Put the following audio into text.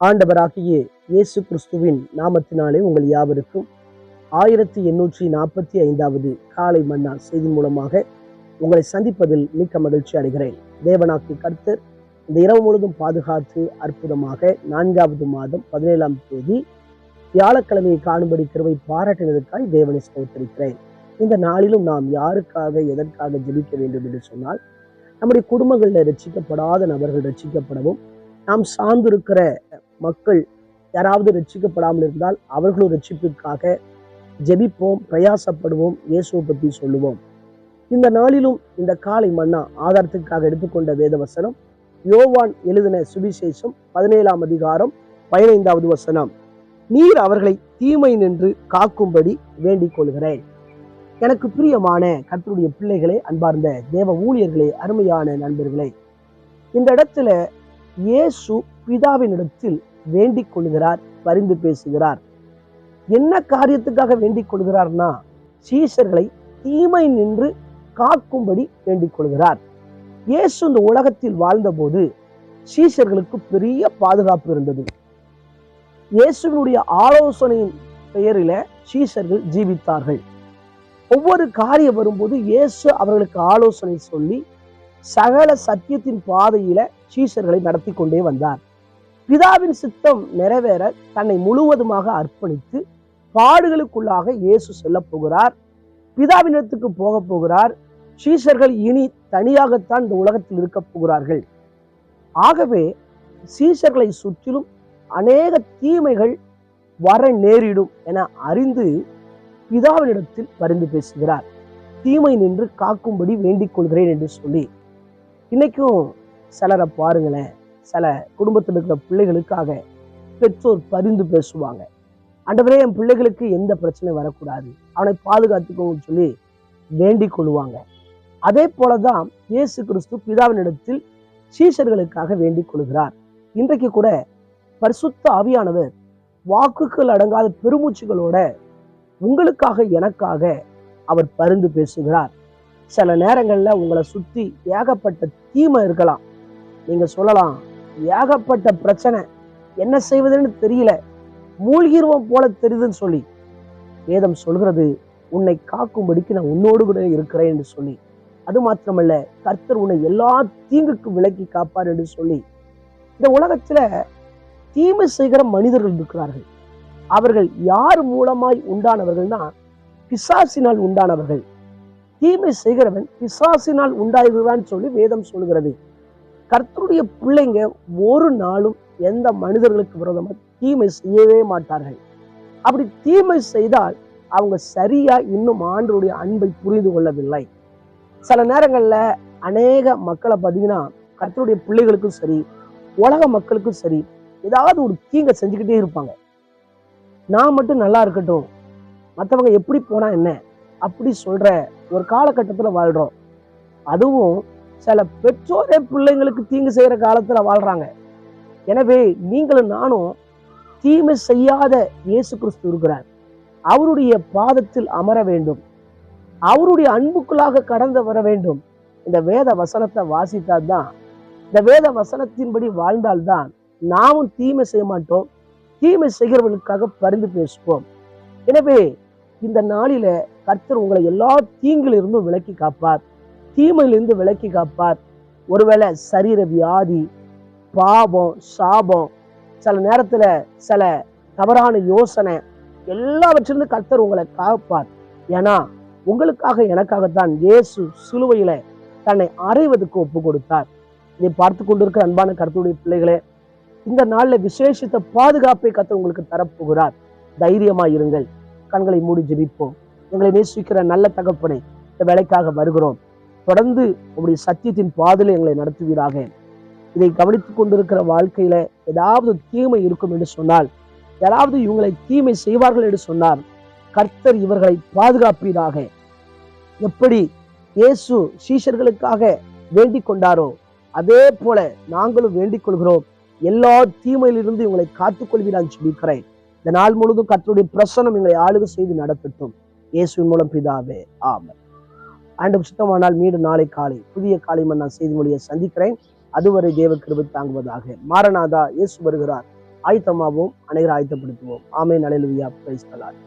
ஆண்டவராகிய இயேசு கிறிஸ்துவின் நாமத்தினாலே உங்கள் யாவருக்கும் ஆயிரத்தி எண்ணூற்றி நாற்பத்தி ஐந்தாவது காலை மன்னா செய்தி மூலமாக உங்களை சந்திப்பதில் மிக்க மகிழ்ச்சி அடைகிறேன். தேவனாக்கி கர்த்தர் இந்த இரவு முழுதும் பாதுகாத்து அற்புதமாக நான்காவது மாதம் பதினேழாம் தேதி வியாழக்கிழமையை காணும்படி கிருவை பாராட்டினதற்காய் தேவனை ஸ்தோத்தரிக்கிறேன். இந்த நாளிலும் நாம் யாருக்காக எதற்காக ஜெபிக்க வேண்டும் என்று சொன்னால் நம்முடைய குடும்பங்களில் ரசிக்கப்படாத நபர்கள் ரசிக்கப்படவும் நாம் சார்ந்திருக்கிற மக்கள் யாராவது ரட்சிக்கப்படாமல் இருந்தால் அவர்களும் ரட்சிப்பிற்காக ஜெபிப்போம் பிரயாசப்படுவோம் இயேசுவை பற்றி சொல்லுவோம். இந்த நாளிலும் இந்த காலை மன்னா ஆதாரத்துக்காக எடுத்துக்கொண்ட வேத வசனம் யோவான் எழுதின சுவிசேஷம் பதினேழாம் அதிகாரம் பதினைந்தாவது வசனம். நீர் அவர்களை தீமை நின்று காக்கும்படி வேண்டிக் கொள்கிறேன். எனக்கு பிரியமான கற்றுடைய பிள்ளைகளே அன்பார்ந்த தேவ ஊழியர்களே அருமையான நண்பர்களே இந்த இடத்துல இயேசு பிதாவினிடத்தில் வேண்டிக் கொள்கிறார் பரிந்து பேசுகிறார். என்ன காரியத்துக்காக வேண்டிக் கொள்கிறார்னா சீசர்களை தீமை நின்று காக்கும்படி வேண்டிக் கொள்கிறார் இயேசு இந்த உலகத்தில் வாழ்ந்தபோது சீசர்களுக்கு பெரிய பாதுகாப்பு இருந்தது. இயேசுவினுடைய ஆலோசனையின் பெயரில சீசர்கள் ஜீவித்தார்கள். ஒவ்வொரு காரியம் வரும்போது இயேசு அவர்களுக்கு ஆலோசனை சொல்லி சகல சத்தியத்தின் பாதையில சீஷர்களை நடத்தி கொண்டே வந்தார். பிதாவின் சித்தம் நிறைவேற தன்னை முழுவதுமாக அர்ப்பணித்து பாடுகளுக்குள்ளாக இயேசு செல்ல போகிறார். பிதாவினிடத்துக்கு போக போகிறார். சீஷர்கள் இனி தனியாகத்தான் இந்த உலகத்தில் இருக்க போகிறார்கள். ஆகவே சீஷர்களை சுற்றிலும் அநேக தீமைகள் வர நேரிடும் என அறிந்து பிதாவினிடத்தில் பரிந்து பேசுகிறார். தீமை நின்று காக்கும்படி வேண்டிக் கொள்கிறேன் என்று சொல்லி இன்னைக்கும் சிலரை பாருங்களேன். சில குடும்பத்தில் இருக்கிற பிள்ளைகளுக்காக பெற்றோர் பரிந்து பேசுவாங்க. அண்டவரே என் பிள்ளைகளுக்கு எந்த பிரச்சனையும் வரக்கூடாது. அவனை பாதுகாத்துக்கோன்னு சொல்லி வேண்டிக் கொள்வாங்க. அதே போலதான் இயேசு கிறிஸ்து பிதாவினிடத்தில் சீஷர்களுக்காக வேண்டிக் கொள்கிறார். இன்றைக்கு கூட பரிசுத்த ஆவியானவர் வாக்குகள் அடங்காத பெருமூச்சுகளோட உங்களுக்காக எனக்காக அவர் பரிந்து பேசுகிறார். சில நேரங்கள்ல உங்களை சுத்தி ஏகப்பட்ட தீமை இருக்கலாம். நீங்க சொல்லலாம் ஏகப்பட்ட பிரச்சனை. என்ன செய்வதுன்னு தெரியல. மூழ்கிருவம் போல தெரியுதுன்னு சொல்லி. வேதம் சொல்கிறது உன்னை காக்கும்படிக்கு நான் உன்னோடு கூட இருக்கிறேன் என்று சொல்லி. அது மாத்திரமல்ல கர்த்தர் உன்னை எல்லா தீங்குக்கும் விலக்கி காப்பார் என்று சொல்லி. இந்த உலகத்துல தீமை செய்கிற மனிதர்கள் இருக்கிறார்கள். அவர்கள் யார் மூலமாய் உண்டானவர்கள்னா பிசாசினால் உண்டானவர்கள். தீமை செய்கிறவன் பிசாசினால் உண்டாயிருதான் சொல்லி வேதம் சொல்கிறது. கர்த்தருடைய பிள்ளைங்க ஒரு நாளும் எந்த மனிதர்களுக்கு விரோதமாக தீமை செய்யவே மாட்டார்கள். அப்படி தீமை செய்தால் அவங்க சரியா இன்னும் ஆண்டருடைய அன்பை புரிந்து கொள்ளவில்லை. சில நேரங்களில் அநேக மக்களை பார்த்தீங்கன்னா கர்த்தருடைய பிள்ளைகளுக்கும் சரி உலக மக்களுக்கும் சரி ஏதாவது ஒரு தீங்கை செஞ்சுக்கிட்டே இருப்பாங்க. நான் மட்டும் நல்லா இருக்கட்டும். மற்றவங்க எப்படி போனா என்ன? அப்படி சொல்ற ஒரு காலகட்டத்தில் வாழ்றோம். அதுவும் சில பெற்றோரே பிள்ளைங்களுக்கு தீங்கு செய்கிற காலத்தில் வாழ்றாங்க. எனவே நீங்களும் நானும் தீமை செய்யாத இயேசு கிறிஸ்து இருக்கிறார். அவருடைய பாதத்தில் அமர வேண்டும். அவருடைய அன்புக்குள்ளாக கடந்து வர வேண்டும். இந்த வேத வசனத்தை வாசித்தால் தான் இந்த வேத வசனத்தின்படி வாழ்ந்தால்தான் நாமும் தீமை செய்ய மாட்டோம். தீமை செய்கிறவர்களுக்காக பரிந்து பேசுவோம். எனவே இந்த நாளில கர்த்தர் உங்களை எல்லா தீங்கிலிருந்தும் விலக்கி காப்பார். தீமையிலிருந்து விலக்கி காப்பார். ஒருவேளை சரீர வியாதி பாவம் சாபம் சில நேரத்துல சில தவறான யோசனை எல்லாவற்றிலிருந்து கர்த்தர் உங்களை காப்பார். ஏன்னா உங்களுக்காக எனக்காகத்தான் இயேசு சிலுவையில தன்னை அறைவதற்கு ஒப்பு கொடுத்தார். இதை பார்த்து கொண்டிருக்கிற அன்பான கருத்துடைய பிள்ளைகளே இந்த நாள்ல விசேஷித்த பாதுகாப்பை கத்த உங்களுக்கு தரப்போகிறார். தைரியமா இருங்கள். கண்களை மூடி ஜெபிப்போம். எங்களை நேசிக்கிற நல்ல தகப்பனை இந்த வேலைக்காக வருகிறோம். தொடர்ந்து உங்களுடைய சத்தியத்தின் பாதையில் எங்களை நடத்துவீராக. இதை கவனித்துக் கொண்டிருக்கிற வாழ்க்கையில ஏதாவது தீமை இருக்கும் என்று சொன்னால் யாராவது இவங்களை தீமை செய்வார்கள் என்று சொன்னால் கர்த்தர் இவர்களை பாதுகாப்பீராக. எப்படி இயேசு சீஷர்களுக்காக வேண்டிக் கொண்டாரோ அதே போல நாங்களும் வேண்டிக் கொள்கிறோம். எல்லா தீமையிலிருந்து இவங்களை காத்துக்கொள்வீரான் சொல்லிக்கிறேன் இந்த நாள் முழுவதும் கர்த்தருடைய பிரசனம் எங்களை ஆளுகை செய்து நடத்தட்டும். இயேசுவின் மூலம் பிதாவே ஆமன். ஆண்டு சுத்தமானால் மீண்டும் நாளை காலை புதிய காலை நான் செய்தி மொழியை சந்திக்கிறேன். அதுவரை தேவ கிருபை தாங்குவதாக. மாரநாதா இயேசு வருகிறார். ஆயத்தமாகவும் அனைவரும் ஆயத்தப்படுத்துவோம். ஆமை நலைலுவியா பிரைஸ் தலாட்